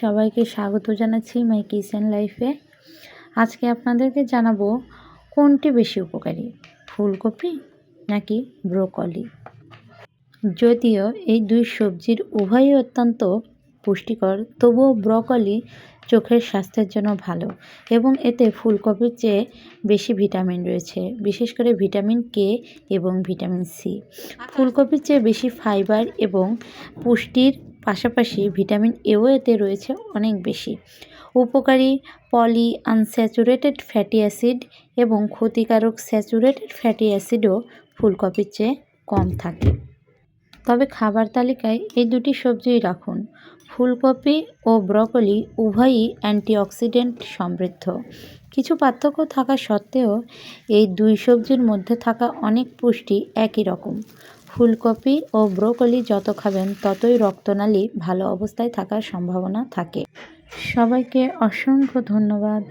সবাইকে স্বাগত জানাচ্ছি মাই কিচেন লাইফে। আজকে আপনাদেরকে জানাব, কোনটি বেশি উপকারী, ফুলকপি নাকি ব্রোকলি? যদিও এই দুই সবজির উভয়ই অত্যন্ত পুষ্টিকর, তবুও ব্রকলি চোখের স্বাস্থ্যের জন্য ভালো এবং এতে ফুলকপির চেয়ে বেশি ভিটামিন রয়েছে, বিশেষ করে ভিটামিন কে এবং ভিটামিন সি। ফুলকপির চেয়ে বেশি ফাইবার এবং পুষ্টির পাশাপাশি ভিটামিন এও এতে রয়েছে অনেক বেশি। উপকারী পলি আনস্যাচুরেটেড ফ্যাটি অ্যাসিড এবং ক্ষতিকারক স্যাচুরেটেড ফ্যাটি অ্যাসিডও ফুলকপির চেয়ে কম থাকে। তবে খাবার তালিকায় এই দুটি সবজিই রাখুন। ফুলকপি ও ব্রকলি উভয়ই অ্যান্টিঅক্সিডেন্ট সমৃদ্ধ। কিছু পার্থক্য থাকা সত্ত্বেও এই দুই সবজির মধ্যে থাকা অনেক পুষ্টি একই রকম। ফুলকপি ও ব্রোকলি যত খাবেন, ততই রক্তনালী ভালো অবস্থায় থাকার সম্ভাবনা থাকে। সবাইকে অসংখ্য ধন্যবাদ।